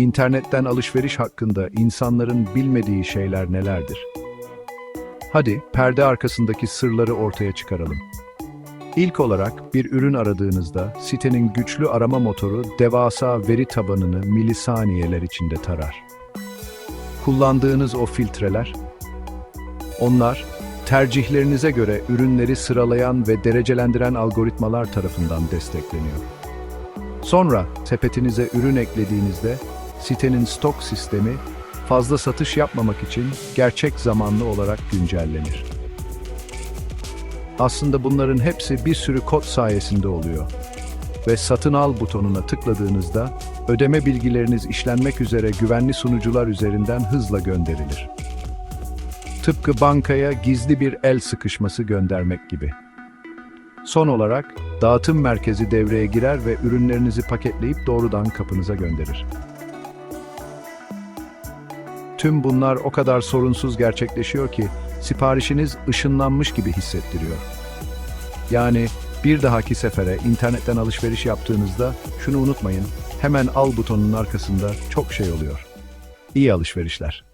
İnternetten alışveriş hakkında insanların bilmediği şeyler nelerdir? Hadi perde arkasındaki sırları ortaya çıkaralım. İlk olarak bir ürün aradığınızda sitenin güçlü arama motoru devasa veri tabanını milisaniyeler içinde tarar. Kullandığınız o filtreler, onlar tercihlerinize göre ürünleri sıralayan ve derecelendiren algoritmalar tarafından destekleniyor. Sonra sepetinize ürün eklediğinizde sitenin stok sistemi fazla satış yapmamak için gerçek zamanlı olarak güncellenir. Aslında bunların hepsi bir sürü kod sayesinde oluyor. Ve satın al butonuna tıkladığınızda ödeme bilgileriniz işlenmek üzere güvenli sunucular üzerinden hızla gönderilir. Tıpkı bankaya gizli bir el sıkışması göndermek gibi. Son olarak dağıtım merkezi devreye girer ve ürünlerinizi paketleyip doğrudan kapınıza gönderir. Tüm bunlar o kadar sorunsuz gerçekleşiyor ki siparişiniz ışınlanmış gibi hissettiriyor. Yani bir dahaki sefere internetten alışveriş yaptığınızda şunu unutmayın, hemen al butonunun arkasında çok şey oluyor. İyi alışverişler.